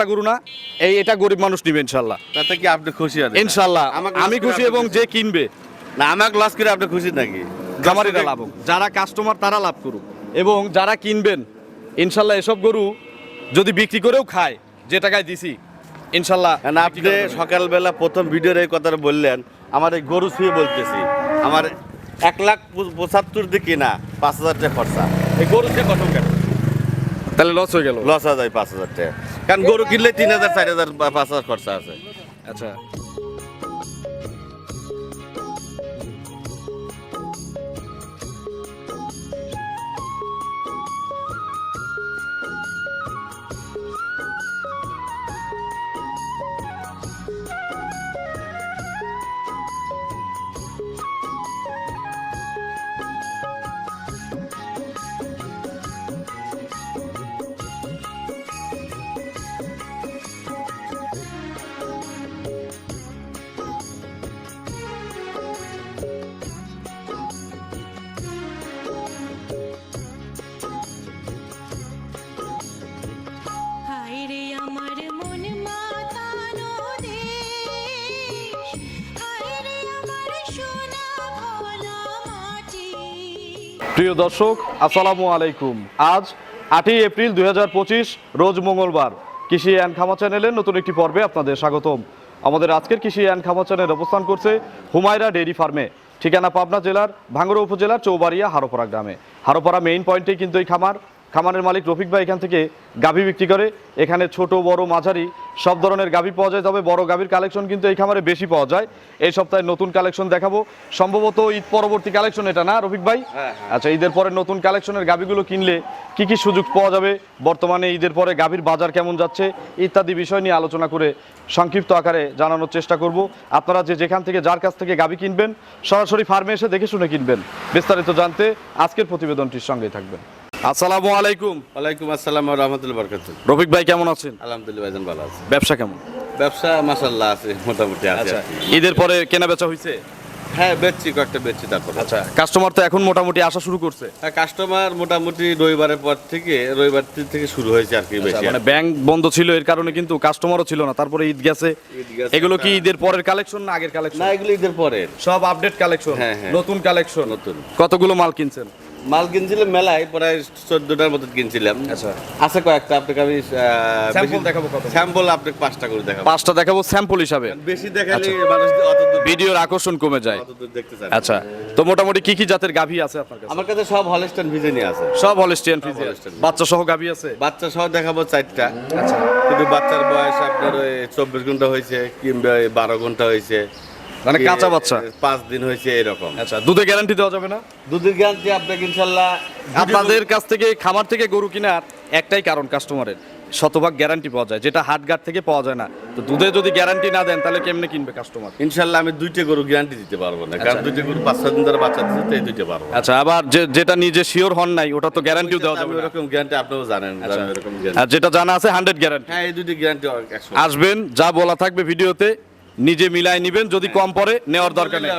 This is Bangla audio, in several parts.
গরু না। এই এটা গরিব মানুষ নিবে ইনশাল্লাহ। তাতে কি আপনি খুশি হন ইনশাল্লাহ। আমি খুশি এবং যে কিনবে। না আমাকে লস করে আপনি খুশি নাকি? খামারিরা লাভ যারা কাস্টমার তারা লাভ করুক। এবং যারা কিনবেন ইনশাল্লাহ এসব গরু যদি বিক্রি করেও খায় যে টাকায় দিছি ইনশাল্লাহ না আপনি সকালবেলা প্রথম ভিডিওর এই কথাটা বললেন আমার এই গরু শুয়ে বলতেছি আমার এক লাখ পঁচাত্তর দিয়ে কিনা পাঁচ হাজার টাকা খরচা। এই গরু দিয়ে কত কেন তাহলে লস হয়ে গেল। লস হয়ে যায় পাঁচ হাজার টাকা। কারণ গরু কিনলে তিন হাজার চার হাজার পাঁচ হাজার খরচা আছে। আচ্ছা। প্রিয় দর্শক, আসসালামু আলাইকুম। আজ আটই এপ্রিল দু হাজার পঁচিশ, রোজ মঙ্গলবার। কৃষি অ্যান্ড খামা চ্যানেলের নতুন একটি পর্বে আপনাদের স্বাগতম। আমাদের আজকের কৃষি অ্যান্ড খামা চ্যানেল অবস্থান করছে হুমায়রা ডেইরি ফার্মে, ঠিকানা পাবনা জেলার ভাঙ্গুড়া উপজেলার চৌবাড়িয়া হারোপাড়া গ্রামে। হারোপাড়া মেইন পয়েন্টেই কিন্তু এই খামার। খামারের মালিক রফিক ভাই এখান থেকে গাভী বিক্রি করে। এখানে ছোট, বড়, মাঝারি সব ধরনের গাভী পাওয়া যায় তবে বড় গাভীর কালেকশন কিন্তু এই খামারে বেশি পাওয়া যায়। এই সপ্তাহে নতুন কালেকশন দেখাবো। সম্ভবত ঈদ পরবর্তী কালেকশন এটা না রফিক ভাই? হ্যাঁ, হ্যাঁ। আচ্ছা ঈদের পরে নতুন কালেকশনের গাভীগুলো কিনলে কি কি সুযোগ পাওয়া যাবে? বর্তমানে ঈদের পরে গাভীর বাজার কেমন যাচ্ছে? ইত্যাদি বিষয় নিয়ে আলোচনা করে সংক্ষিপ্ত আকারে জানানোর চেষ্টা করব। আপনারা যে যেখান থেকে যার কাছ থেকে গাভী কিনবেন সরাসরি ফার্মে এসে দেখে শুনে কিনবেন। বিস্তারিত জানতে আজকের প্রতিবেদনটির সঙ্গেই থাকবেন। আসসালামু আলাইকুম। ওয়ালাইকুম আসসালাম রহমতুল্লাহ বরকাত রফিক ভাই কেমন আছেন? আলহামদুলিল্লাহ ভাইজান ভালো আছে। ব্যবসা কেমন? ব্যবসা মাসাল্লাহ আছে মোটামুটি আছে আচ্ছা। ঈদের পরে কেনা বেচা হয়েছে হ্যাঁ বেচছি কয়েকটা বেচছি তারপর। আচ্ছা কাস্টমার তো এখন মোটামুটি আসা শুরু করছে। হ্যাঁ কাস্টমার মোটামুটি রবিবারের পর থেকে রবিবার থেকে শুরু হয়েছে আর কি বেশি আচ্ছা, মানে ব্যাংক বন্ধ ছিল এর কারণে কিন্তু কাস্টমারও ছিল না তারপরে ঈদ গেছে। এগুলো কি ঈদের পরের কালেকশন না আগের কালেকশন না এগুলো ঈদের পরের। সব আপডেট কালেকশন হ্যাঁ, হ্যাঁ। নতুন কালেকশন নতুন। কতগুলো মাল কিনছেন? মাল কিনছিলাম মেলায় প্রায় চোদ্দটার মতো কিনছিলাম। আচ্ছা। আছে কয়েকটা আপনাকে আমি Sample দেখাবো স্যাম্পল আপনাকে পাঁচটা করে দেখাবো। পাঁচটা দেখাবো স্যাম্পল হিসাবে। বেশি দেখালে মানুষ ভিডিওর আকর্ষণ কমে যায়। আচ্ছা। তো মোটামুটি কি কি জাতের গাভী আছে আপনার কাছে? আমার কাছে সব হলস্টাইন ভিজে নিয়ে আছে। সব হলিস্টিয়ান ফ্রিজিয়ান Holstein। বাচ্চা সহ গাভী আছে? বাচ্চা সহ দেখাবো চারটা। আচ্ছা। কিন্তু বাচ্চার বয়স আপনার ওই চব্বিশ ঘণ্টা হয়েছে কিংবা বারো ঘণ্টা হয়েছে। মানে কাঁচা বাচ্চা। পাঁচ দিন হয়েছে এরকম। আচ্ছা দুধে গ্যারান্টি দেওয়া যাবে না? দুধের গ্যারান্টি আপনাকে ইনশাল্লাহ আপনাদের কাছ থেকে খামার থেকে গরু কেনার একটাই কারণ কাস্টমারের শতভাগ গ্যারান্টি পাওয়া যায়। যেটা হাটঘাট থেকে পাওয়া যায় না। তো দুধে যদি গ্যারান্টি না দেন তাহলে কেমনে কিনবে কাস্টমার ইনশাল্লাহ আমি দুইটা গরু গ্যারান্টি দিতে পারব না। কারণ দুইটা গরু পাঁচ ছয় দিন ধরে বাচ্চা দিচ্ছে তো এই দুইটা পারব আচ্ছা আবার যে যেটা নিজে শিওর হন নাই ওটা তো গ্যারান্টিও দেওয়া যাবে ওরকম গ্যারান্টি আপনারাও জানেন যে আমি আর যেটা জানা আছে হান্ড্রেড গ্যারান্টি হ্যাঁ এই দুটি গ্যারান্টি আসবেন যা বলা থাকবে ভিডিওতে। নিজে মিলাই নিবেন যদি কম পড়ে নেওয়ার দরকার নেই।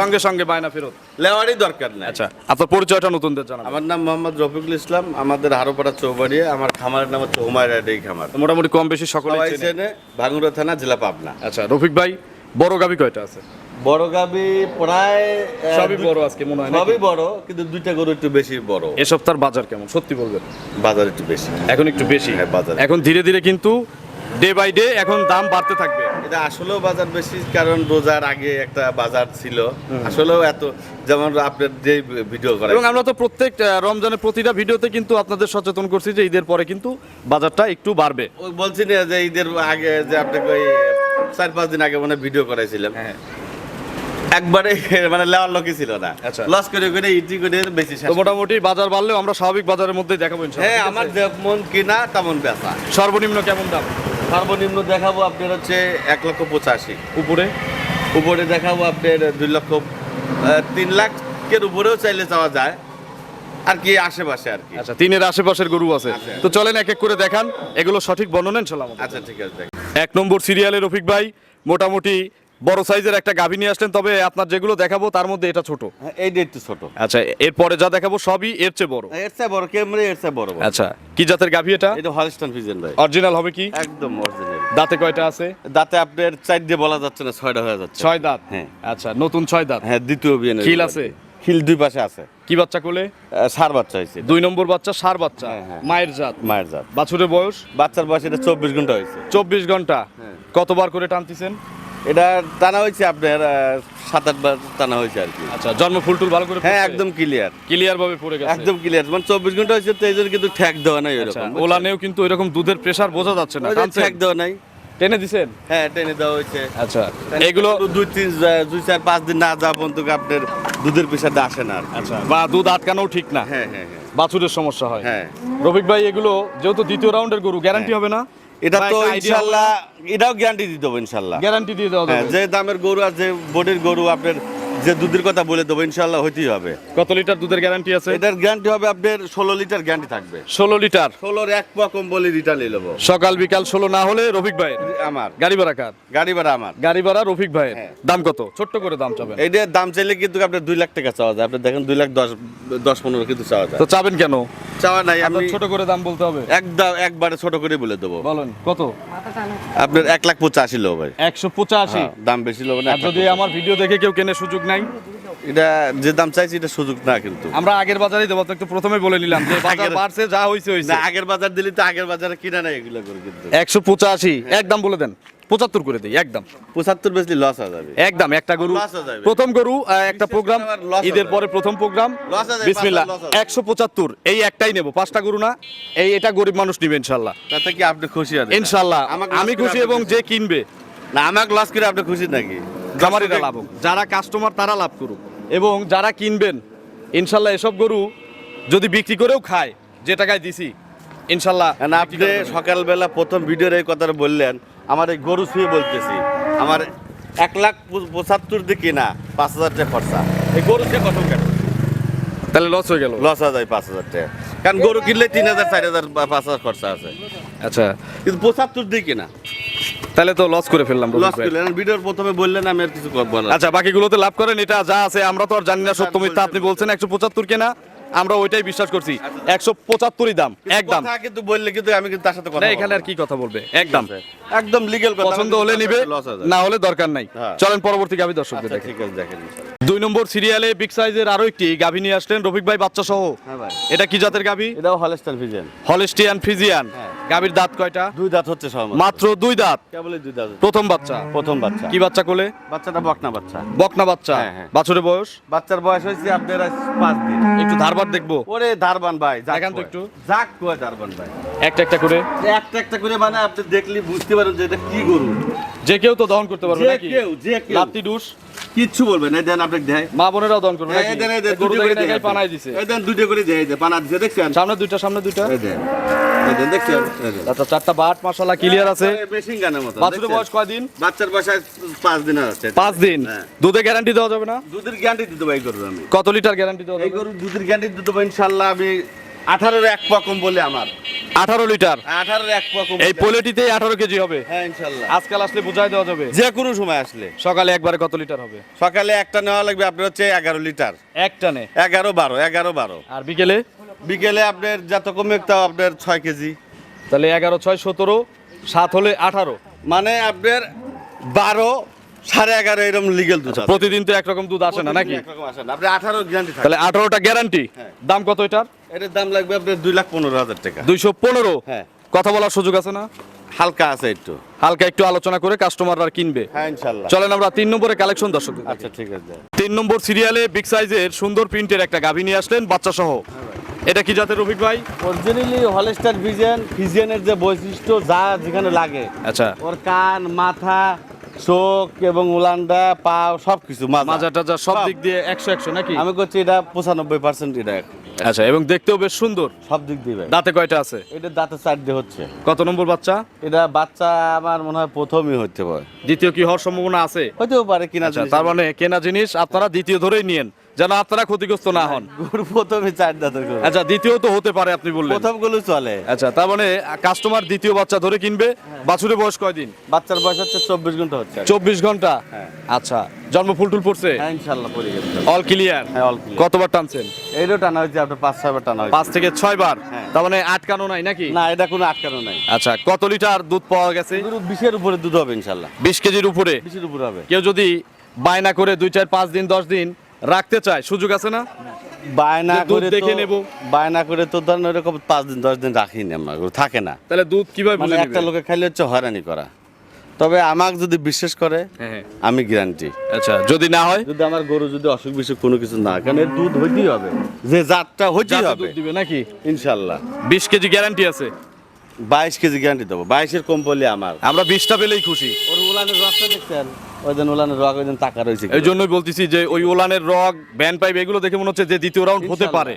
সঙ্গে সঙ্গে বায়না ফেরত। নেওয়ারই দরকার নাই। আচ্ছা আপনার পরিচয়টা নতুনদের জানাবেন। আমার নাম মোহাম্মদ রফিকুল ইসলাম আমাদের হারোপাড়া চৌবাড়িয়া আমার খামারের নাম হচ্ছে হুমায়রা এই খামার। মোটামুটি কম বেশি সকলে চেনে। ভাঙ্গুরা থানা জেলা পাবনা। আচ্ছা রফিক ভাই বড় গাবি কয়টা আছে? বড় গাবি প্রায় সবই বড় আজকে মনে হয় সবই বড় কিন্তু দুইটা গরু একটু বেশি বড়। এ সপ্তাহের বাজার কেমন? সত্যি বলবেন। বাজার একটু বেশি। এখন একটু বেশি। হ্যাঁ, বাজার। এখন ধীরে ধীরে কিন্তু ডে বাই ডে এখন দাম বাড়তে থাকবে। এটা আসলেও বাজার বেশি কারণ রোজার আগে একটা বাজার ছিল। আসলেও এত যেমন আপনার যে ভিডিও করে এবং আমরা তো প্রত্যেক রমজানের প্রতিটা ভিডিওতে কিন্তু আপনাদের সচেতন করছি যে ঈদের পরে কিন্তু বাজারটা একটু বাড়বে। ওই বলছি না যে ঈদের আগে যে আপনাকে ওই চার পাঁচ দিন আগে মানে ভিডিও করাইছিলাম। হ্যাঁ। একবারে মানে লেওয়ার লোকই ছিল না। আচ্ছা। লস করে করে ইটি করে বেশি তো মোটামুটি বাজার বাড়লেও আমরা স্বাভাবিক বাজারের মধ্যে দেখাবো হ্যাঁ আমার? যেমন কিনা তেমন বেচা সর্বনিম্ন কেমন দাম? সর্বনিম্ন দেখাবো আপনার হচ্ছে এক লক্ষ পঁচাশি। উপরে? উপরে দেখাবো আপনার দুই লক্ষ তিন লাখের উপরেও চাইলে যাওয়া যায়। আর কি আশেপাশে আর কি। আচ্ছা তিনের আশেপাশের গরু আছে। তো চলেন এক এক করে দেখান। এগুলো সঠিক বর্ণনা চলাম আচ্ছা ঠিক আছে এক নম্বর সিরিয়ালের রফিক ভাই মোটামুটি বড় সাইজের একটা গাভী নিয়ে আসলেন তবে আপনার যেগুলো দেখাবো তার মধ্যে এটা ছোট। হ্যাঁ, এইটা একটু ছোট। আচ্ছা এরপরে যা দেখাবো সবই এর চেয়ে বড়। এর চেয়ে বড় ক্যামেরা এর চেয়ে বড়। আচ্ছা কি জাতের গাভী এটা? এটা হলস্টান ফিজেন ভাই। অরিজিনাল হবে কি? একদম অরিজিনাল দাঁতে কয়টা আছে? দাঁতে আপনার চার দিয়ে বলা যাচ্ছে না ছয়টা হয়ে যাচ্ছে। ছয় দাঁত? হ্যাঁ। আচ্ছা নতুন ছয় দাঁত? হ্যাঁ দ্বিতীয় বিয়ে খিল আছে? খিল দুই পাশে আছে। কি বাচ্চা কোলে? সার বাচ্চা হয়েছে। দুই নম্বর বাচ্চা সার বাচ্চা? হ্যাঁ, হ্যাঁ। মায়ের জাত? মায়ের জাত। বাছুরের বয়স? বাচ্চার বয়স এটা চব্বিশ ঘণ্টা হয়েছে। চব্বিশ ঘণ্টা। কতবার করে টানতেছেন? এটা টানা হয়েছে আপনার সাত আটবার টানা হয়েছে আর কি। আচ্ছা জন্ম ফুলটুল ভালো করে হ্যাঁ একদম ক্লিয়ার ক্লিয়ার ভাবে পড়ে গেছে। একদম ক্লিয়ার মানে চব্বিশ ঘণ্টা হয়েছে তো এই জন্য কিন্তু ঠ্যাক দেওয়া নাই আচ্ছা এরকম ওলানেও কিন্তু এরকম দুধের প্রেসার বোঝা যাচ্ছে না? ঠ্যাক দেওয়া নাই। টেনে দিছেন? হ্যাঁ টেনে দেওয়া হয়েছে। আচ্ছা এগুলো দুই তিন দুই চার পাঁচ দিন না যাওয়া পর্যন্ত আপনার দুধের পেশাটা আসে না আর আচ্ছা বা দুধ আটকানোও ঠিক না। হ্যাঁ হ্যাঁ হ্যাঁ। বাছুরের সমস্যা হয়। হ্যাঁ। রফিক ভাই এগুলো যেহেতু দ্বিতীয় রাউন্ডের গরু গ্যারান্টি হবে না? এটা তো ইনশাল্লাহ এটাও গ্যারান্টি দিতে হবে ইনশাল্লাহ। গ্যারান্টি দিয়ে দেওয়া যে দামের গরু আর যে বডির গরু আপনার যে দুধের কথা বলে দেবো ইনশাল্লাহ হইতেই হবে। কত লিটার দুধের গ্যারান্টি আছে? এটার গ্যারান্টি হবে আপনার ষোলো লিটার গ্যারান্টি থাকবে। ষোলো লিটার? ষোলোর এক পা বলে রিটার্ন নিয়ে নেব। সকাল বিকাল ষোলো না হলে রফিক ভাই আমার। গাড়ি ভাড়া কার? গাড়ি ভাড়া আমার। গাড়ি ভাড়া রফিক ভাইয়ের। হ্যাঁ। দাম কত? ছোট্ট করে দাম চাবেন। এইটার দাম চাইলে কিন্তু আপনার দুই লাখ টাকা চাওয়া যায়। আপনি দেখেন দুই লাখ দশ দশ পনেরো কিন্তু চাওয়া যায়। তো চাবেন কেন? চাওয়া নাই আমি আপনার ছোট করে দাম বলতে হবে। একদম একবারে ছোট করে বলে দেবো। বলেন কত? আপনার এক লাখ পঁচাশি লো ভাই। একশো পঁচাশি? হ্যাঁ, দাম বেশি লোক না যদি আমার ভিডিও দেখে কেউ কেনে সুযোগ নাই? এটা যে দাম চাইছি এটা সুযোগ না কিন্তু। আমরা আগের বাজারেই দেবো তো প্রথমে বলে নিলাম যে বাজার বাড়ছে যা হয়েছে হয়েছে না আগের বাজার দিলে তো আগের বাজারে কিনা নাই এগুলো করে কিন্তু। একশো পঁচাশি একদম বলে দেন পঁচাত্তর করে দিই একদম। পঁচাত্তর বেশি লস হয়ে যাবে। একদম একটা গরু। প্রথম গরু একটা প্রোগ্রাম ঈদের পরে প্রথম প্রোগ্রাম। বিসমিল্লাহ। একশো পঁচাত্তর এই একটাই নেব পাঁচটা গরু না এই এটা গরিব মানুষ নিবে ইনশাল্লাহ। তাতে কি আপনি খুশি ইনশাল্লাহ আমি খুশি এবং যে কিনবে। না আমাকে লস করে আপনি খুশি নাকি? খামারিরা লাভ হোক। যারা কাস্টমার তারা লাভ করুক। এবং যারা কিনবেন ইনশাল্লাহ এসব গরু যদি বিক্রি করেও খায় যে টাকায় দিছি ইনশাল্লাহ না আপনি সকালবেলা প্রথম ভিডিওর এই কথাটা বললেন আমার এই গরু শুয়ে বলতেছি আমার এক লাখ পঁচ- পঁচাত্তর দিয়ে কিনা পাঁচ হাজার টাকা খরচা। এই গরু দিয়ে কত কেন? তাহলে লস হয়ে গেল। লস হয়ে যায় পাঁচ হাজার টাকা। কারণ গরু কিনলে তিন হাজার চার হাজার পাঁচ হাজার খরচা আছে। আচ্ছা। কিন্তু পঁচাত্তর দিয়ে কিনা? তাহলে তো লস করে ফেললাম লস করলেন। ভিডিওর প্রথমে বললেন আমি আর কিছু করব না। আচ্ছা বাকিগুলোতে লাভ করেন এটা যা আছে আমরা তো আর জানি না সত্য মিথ্যা আপনি বলছেন। একশো পঁচাত্তর কেনা আমরা ওইটাই বিশ্বাস করছি। একশো পঁচাত্তরই দাম একদম। কথা কিন্তু বললে কিন্তু আমি কিন্তু তার সাথে কথা না এখানে আর কি কথা বলবে? একদম। একদম লিগেল কথা পছন্দ হলে নিবে না হলে দরকার নাই। হ্যাঁ। চলেন পরবর্তী আমি দর্শকদের দেখাই। ঠিক আছে দেখেন দুই নম্বর সিরিয়ালে বিগ সাইজের আরও একটি গাভী নিয়ে আসলেন রফিক ভাই বাচ্চা সহ। হ্যাঁ এটা কি জাতের গাভী? এটাও হলস্টার ভিজেন হলিস্টিয়ান ফ্রিজিয়ান হ্যাঁ। গাভীর দাঁত কয়টা? দুই দাঁত হচ্ছে সব মাত্র দুই দাঁত? কেবলই দুই দাঁত। প্রথম বাচ্চা? প্রথম বাচ্চা। কি বাচ্চা কোলে? বাচ্চাটা বকনা বাচ্চা। বকনা বাচ্চা। হ্যাঁ, হ্যাঁ। বাছুরের বয়স? বাচ্চার বয়স হয়েছে আপনার পাঁচ দিন। একটু ধারবার দেখব। ওরে দারবান ভাই দেখান তো একটু। যাক কয় দারবান ভাই। একটা একটা করে। একটা একটা করে মানে আপনি দেখলি বুঝতে পারেন যে এটা কি গরু। যে কেউ তো দহন করতে পারবে নাকি? কেউ যে কেউ। লাত্তি ডুস। কিচ্ছু বলবেন এই দেন আপনি দেয়। মা বোনেরাও দহন করবে নাকি? এই দেন এই দেন গরু দেয় দেখাই পানাই দিছে? এই দেন দুটো করে দেয় দেন পানা দিছে দেখছেন? সামনে দুইটা সামনে দুইটা। এই দেন এই দেন দেখছেন? এই দেন। আচ্ছা চারটা বাট মাশাআল্লাহ ক্লিয়ার আছে। মেশিন গানের মতো দেখছেন? বয়স কয়দিন? বাচ্চার বয়স দিন আছে। পাঁচ দিন? হ্যাঁ। দুধে গ্যারান্টি দেওয়া যাবে না? দুধের গ্যারান্টি দিতে ভাই গরু আমি। কত লিটার গ্যারান্টি দেওয়া এই গরু দুধের গ্যারান্টি দিতে ভাই ইনশাল্লাহ আমি আঠারোর এক পকম বলে আমার। আঠারো লিটার? আঠারোর এক পকম এই পোলেটিতেই আঠারো কেজি হবে। হ্যাঁ ইনশাল্লাহ। আজকাল আসলে বুঝাই দেওয়া যাবে। যে কোনো সময় আসলে। সকালে একবারে কত লিটার হবে? সকালে একটা নেওয়া লাগবে আপনার হচ্ছে এগারো লিটার। এক টানে? এগারো বারো এগারো বারো। আর বিকেলে? বিকেলে আপনার যত কমে তাও আপনার ছয় কেজি। তাহলে এগারো ছয় সতেরো সাত হলে আঠারো। মানে আপনার বারো সাড়ে এগারো এরকম লিগেল দুধ প্রতিদিন তো একরকম দুধ আসে না নাকি? আসে না। আপনি আঠারো গ্যারান্টি তাহলে আঠারোটা গ্যারান্টি। দাম কত এটার? এটার দাম লাগবে আপনার দুই লাখ পনেরো হাজার টাকা। দুইশো পনেরো? হ্যাঁ। কথা বলার সুযোগ আছে না? হালকা আছে একটু। হালকা একটু আলোচনা করে কাস্টমাররা কিনবে। হ্যাঁ চলেন আমরা তিন নম্বরে কালেকশন দর্শক। আচ্ছা ঠিক আছে। তিন নম্বর সিরিয়ালে বিগ সাইজের সুন্দর প্রিন্টের একটা গাভী নিয়ে আসলেন বাচ্চা সহ। এটা কি জাতের রফিক ভাই? অরিজিনালি হলস্টার ভিজেন ভিজেনের যে বৈশিষ্ট্য যা যেখানে লাগে। আচ্ছা। ওর কান মাথা চোখ এবং উলান্ডা পা সব কিছু মাজা। টাজা সব দিক দিয়ে একশো একশো নাকি? আমি করছি এটা পঁচানব্বই পার্সেন্ট এটা আচ্ছা এবং দেখতেও বেশ সুন্দর। সব দিক দিয়ে ভাই। দাঁতে কয়টা আছে? এটা দাঁতে চার দিয়ে হচ্ছে। কত নম্বর বাচ্চা? এটা বাচ্চা আমার মনে হয় প্রথমই হতে পারে দ্বিতীয় কি হওয়ার সম্ভাবনা আছে? হতেও পারে কিনা আচ্ছা জিনিস। তার মানে কেনা জিনিস আপনারা দ্বিতীয় ধরেই নিয়েন যেন আপনারা ক্ষতিগ্রস্ত না হন। প্রথমে চার দাঁতের আচ্ছা দ্বিতীয় তো হতে পারে আপনি বললেন। প্রথমগুলো চলে। আচ্ছা তার মানে কাস্টমার দ্বিতীয় বাচ্চা ধরে কিনবে বাছুরের বয়স কয়দিন? বাচ্চার বয়স হচ্ছে চব্বিশ ঘণ্টা হচ্ছে। চব্বিশ ঘণ্টা? হ্যাঁ। আচ্ছা জন্ম ফুল টুল পড়ছে? হ্যাঁ গেছে। অল ক্লিয়ার হ্যাঁ অল ক্লিয়ার কতবার টানছেন? এইটাও টানা হয়েছে আপনার পাঁচ ছয়বার টানা হয়েছে। পাঁচ থেকে ছয় বার হ্যাঁ। তার মানে আটকানো নাই নাকি? না এটা কোনো আটকানো নাই। আচ্ছা কত লিটার দুধ পাওয়া গেছে? বিশের উপরে দুধ হবে ইনশাল্লাহ বিশ কেজির উপরে? বিশের উপরে হবে। কেউ যদি বায়না করে দুই চার পাঁচ দিন দশ দিন রাখতে চায় সুযোগ আছে না? বায়না করে দেখে নেব। বায়না করে তো ধরেন ওরকম পাঁচ দিন দশ দিন রাখি না আমরা। থাকে না। তাহলে দুধ কীভাবে মানে একটা? লোকে খাইলে হচ্ছে হয়রানি করা। তবে আমাকে যদি বিশ্বাস করে হ্যাঁ, হ্যাঁ। আমি গ্যারান্টি আচ্ছা যদি না হয়? যদি আমার গরু যদি অসুখ বিসুখ কোনো কিছু না কারণ এর দুধ হইতেই হবে। যে জাতটা হইতেই হবে। দুধ দিবে নাকি? ইনশাল্লাহ। বিশ কেজি গ্যারান্টি আছে। বাইশ কেজি গ্যারান্টি দেবো। বাইশের কম পড়লে আমার। আমরা বিশটা পেলেই খুশি। ওর উলানের রসটা দেখছেন? ওই দিন উলানের রক ওই দিন টাকা রয়েছে এই জন্যই বলতেছি যে ওই ওলানের রগ ব্যান পাইপ এগুলো দেখে মনে হচ্ছে যে দ্বিতীয় রাউন্ড হতে পারে।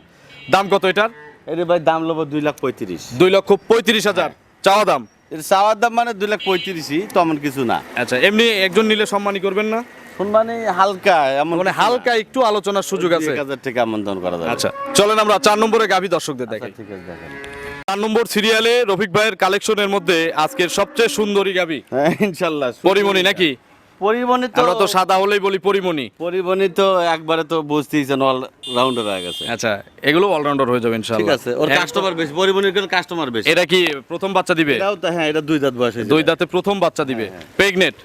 দাম কত এটার? এর ভাই দাম লবো দুই লাখ পঁয়ত্রিশ। দুই লক্ষ পঁয়ত্রিশ হাজার। চাওয়া দাম। চাওয়ার দাম মানে দুই লাখ পঁয়ত্রিশই তেমন কিছু না। আচ্ছা এমনি একজন নিলে সম্মানী করবেন না? শুনবানি হালকা এমন মানে হালকা একটু আলোচনার সুযোগ আছে। এক হাজার টাকা আমন্ত্রণ করা যাবে। আচ্ছা চলেন আমরা চার নম্বরে গাভী দর্শকদের আচ্ছা, দেখাই। ঠিক আছে দেখেন। চার নম্বর সিরিয়ালে রফিক ভাইয়ের কালেকশনের মধ্যে আজকের সবচেয়ে সুন্দরী গাভী। হ্যাঁ ইনশাল্লাহ পরিমণি নাকি? পরিবহনে তো আমরা তো সাদা হলেই বলি পরিমণি। তো একবারে তো বুঝতেইছেন অল রাউন্ডার হয়ে গেছে। আচ্ছা এগুলো অলরাউন্ডার হয়ে যাবে ঠিক আছে ওর কাস্টমার বেশি পরিবহনের কিন্তু কাস্টমার বেশি। এটা কি প্রথম বাচ্চা দিবে? এটাও তো হ্যাঁ এটা দুই দাঁত বয়স দুই দাঁতে প্রথম বাচ্চা দিবে। হ্যাঁ, প্রেগনেট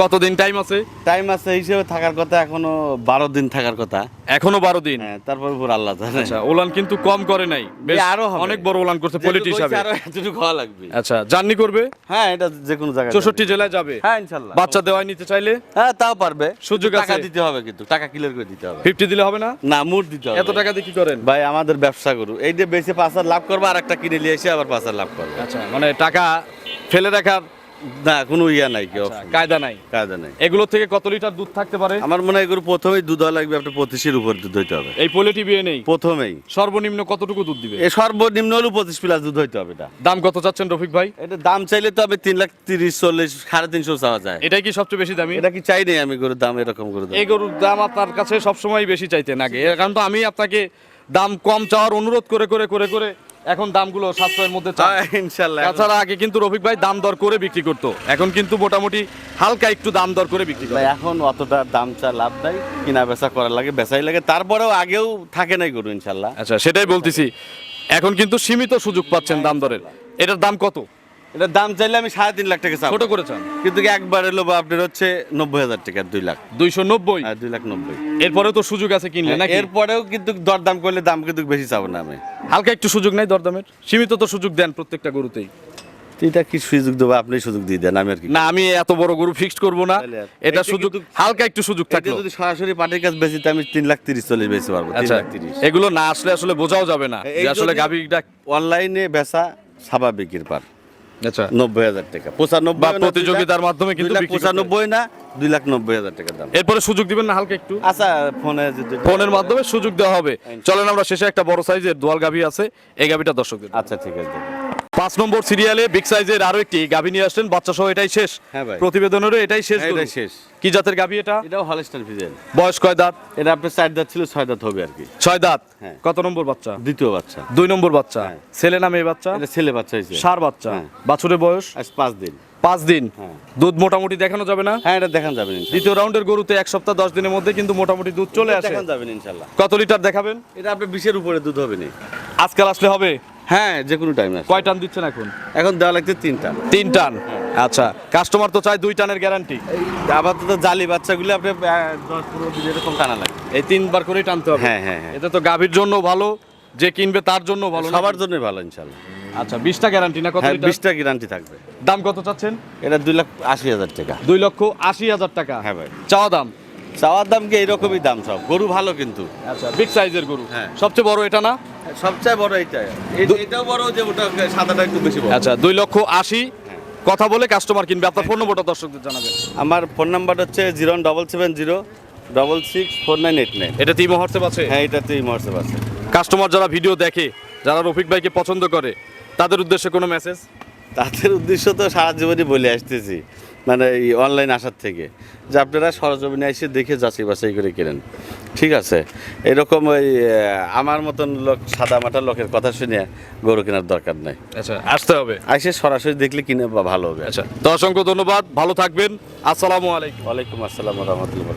কতদিন টাইম আছে? টাইম আছে হিসেবে থাকার কথা এখনও বারো দিন থাকার কথা। এখনও বারো দিন? হ্যাঁ তারপর উপর আল্লাহ জানে। আচ্ছা ওলান কিন্তু কম করে নাই। বেশ আরও অনেক বড় ওলান করছে পলিটি হিসাবে আরও এতটুকু হওয়া লাগবে। আচ্ছা জার্নি করবে? হ্যাঁ এটা যে কোনো জায়গায় চৌষট্টি জেলায় যাবে? হ্যাঁ ইনশাল্লাহ বাচ্চা দেওয়াই নিতে চাইলে? হ্যাঁ তাও পারবে। সুযোগ টাকা দিতে হবে কিন্তু টাকা ক্লিয়ার করে দিতে হবে। ফিফটি দিলে হবে না? না মোট দিতে হবে। এত টাকা দিয়ে কি করেন? ভাই আমাদের ব্যবসা করু। এই যে বেশি পাঁচ হাজার লাভ করব আর একটা কিনে নিয়ে এসে আবার পাঁচ হাজার লাভ করব। আচ্ছা মানে টাকা ফেলে রাখার না কোনো ইয়া নাই কি আচ্ছা, কায়দা নাই? কাজে নাই। এগুলো থেকে কত লিটার দুধ থাকতে পারে? আমার মনে হয় এগুলো প্রথমেই দুধ হওয়া লাগবে আপনার পঁচিশের উপর দুধ হইতে হবে। এই পোলেটি বিয়ে নেই? প্রথমেই। সর্বনিম্ন কতটুকু দুধ দিবে? এ সর্বনিম্ন হলেও পঁচিশ প্লাস দুধ হইতে হবে এটা। দাম কত চাচ্ছেন রফিক ভাই? এটা দাম চাইলে তো আমি তিন লাখ তিরিশ চল্লিশ সাড়ে তিনশো চাওয়া যায়। এটাই কি সবচেয়ে বেশি দামি? এটা কি চাই নেই আমি গরুর দাম এরকম করে এই গরুর দাম আপনার কাছে সবসময় বেশি চাইতেন আগে। কারণ তো আমি আপনাকে দাম কম চাওয়ার অনুরোধ করে করে করে করে এখন দামগুলো সাশ্রয়ের মধ্যে চাই ইনশাল্লাহ। তাছাড়া আগে কিন্তু রফিক ভাই দাম দর করে বিক্রি করতো। এখন কিন্তু মোটামুটি হালকা একটু দাম দর করে বিক্রি করে। এখন অতটা দাম চা লাভ নাই কিনা বেচা করার লাগে বেচাই লাগে। তারপরেও আগেও থাকে নাই গরু ইনশাল্লাহ। আচ্ছা সেটাই বলতেছি। এখন কিন্তু সীমিত সুযোগ পাচ্ছেন দাম দরের। এটার দাম কত? এটা দাম চাইলে আমি সাড়ে তিন লাখ টাকা চাবো। ছোট করে চান কিন্তু একবার এলো বা আপনার হচ্ছে নব্বই হাজার টাকা দুই লাখ। দুইশো নব্বই? হ্যাঁ দুই লাখ নব্বই। এরপরে তো সুযোগ আছে কিনলে নাকি? এরপরেও কিন্তু দরদাম করলে দাম কিন্তু বেশি চাবো না আমি। হালকা একটু সুযোগ নাই দরদামের? সীমিত তো সুযোগ দেন প্রত্যেকটা গরুতেই। এটা কি সুযোগ দেবো? আপনি সুযোগ দিয়ে দেন আমি আর কি না আমি এত বড় গরু ফিক্সড করব না। তাহলে আর- এটা সুযোগ কিন্তু- হালকা একটু সুযোগ এটা থাকল। যদি সরাসরি পাটির কাছে বেশিতে আমি তিন লাখ তিরিশ চল্লিশ বেশি পারব তিন আচ্ছা লাখ তিরিশ। এগুলো না আসলে আসলে বোঝাও যাবে না এই আসলে গাভীটা অনলাইনে বেচা স্বাভাবিকের পার আচ্ছা। নব্বই হাজার টাকা। পঁচানব্বই প্রতিযোগিতার মাধ্যমে কিন্তু। পঁচানব্বই না দুই লাখ নব্বই হাজার টাকা দাম। এরপরে সুযোগ দিবেন না হালকা একটু? আচ্ছা ফোনে ফোনের মাধ্যমে সুযোগ দেওয়া হবে। চলেন আমরা শেষে একটা বড় সাইজের দোয়াল গাভী আছে। এই গাভীটা আচ্ছা ঠিক আছে। পাঁচ নম্বর সিরিয়ালে বিগ সাইজের আরও একটি গাভী নিয়ে আসলেন। বাচ্চা সহ এটাই শেষ। হ্যাঁ ভাই। প্রতিবেদনেরও এটাই শেষ হ্যাঁ, এটাই শেষ। কি জাতের গাভী এটা? এটাও হলস্টার ফিজেল বয়স কয় দাঁত? এটা আপনার চার দাঁত ছিল ছয় দাঁত হবে আর কি। ছয় দাঁত? হ্যাঁ। কত নম্বর বাচ্চা? দ্বিতীয় বাচ্চা। দুই নম্বর বাচ্চা। হ্যাঁ। ছেলে না মেয়ে বাচ্চা? এটা ছেলে বাচ্চা হয়েছে। সার বাচ্চা। বাছুরের বয়স? আজ পাঁচ দিন। পাঁচ দিন। দুধ মোটামুটি দেখানো যাবে না? হ্যাঁ এটা দেখান যাবে। দ্বিতীয় রাউন্ডের গরুতে এক সপ্তাহ দশ দিনের মধ্যে কিন্তু মোটামুটি দুধ চলে আসে। দেখান যাবেন ইনশাল্লাহ। কত লিটার দেখাবেন? এটা আপনার বিশের উপরে দুধ হবে না। আজকাল আসলে হবে? হ্যাঁ যে কোনো টাইম কয় টান দিচ্ছেন এখন? এখন দেওয়া লাগছে তিনটা তিন টান? আচ্ছা কাস্টমার তো চায় দুই টানের গ্যারান্টি আপাতত জালি বাচ্চাগুলো আপনি দশ পনেরো দিন এরকম টানা লাগবে এই তিনবার করেই টানতে হবে। হ্যাঁ হ্যাঁ হ্যাঁ। এটা তো গাভীর জন্য ভালো যে কিনবে তার জন্য ভালো? সবার জন্যই ভালো ইনশাল্লাহ আচ্ছা বিশটা গ্যারান্টি না কত হ্যাঁ বিশটা গ্যারান্টি থাকবে। দাম কত চাচ্ছেন? এটা দুই লাখ আশি হাজার টাকা। দুই লক্ষ আশি হাজার টাকা। হ্যাঁ ভাই। চাওয়া দাম? চাওয়ার দাম কি এইরকমই দাম সব? গরু ভালো কিন্তু। আচ্ছা বিগ সাইজের গরু। হ্যাঁ। সবচেয়ে বড় এটা না? সবচেয়ে বড় এইটা দু- এটাও বড় যে ওটা সাদাটা একটু বেশি বড়। আচ্ছা দুই লক্ষ আশি। কথা বলে কাস্টমার কিনবে। আপনার ফোন নম্বরটা দর্শকদের জানাবেন। আমার ফোন নাম্বার হচ্ছে zero double seven zero double six four nine eight nine এটা তিন মুহূর্তে আছে? হ্যাঁ এটা এটাতেই হোয়াটসঅ্যাপ আছে। কাস্টমার যারা ভিডিও দেখে যারা রফিক ভাইকে পছন্দ করে তাদের উদ্দেশ্যে কোনো মেসেজ তাদের উদ্দেশ্য তো সারা জীবনই বলে আসতেছি। মানে এই অনলাইন আসার থেকে যে আপনারা সরজমিনে এসে দেখে যাচাই বাছাই করে কেনেন। ঠিক আছে? এরকম ওই আমার মতন লোক সাদা মাটার লোকের কথা শুনে গরু কেনার দরকার নাই। আচ্ছা আসতে হবে। আইসে সরাসরি দেখলে কিনে বা ভালো হবে। আচ্ছা তো অসংখ্য ধন্যবাদ ভালো থাকবেন। আসসালামু আলাইকুম। ওয়ালাইকুম আসসালাম রহমতুল্লাহ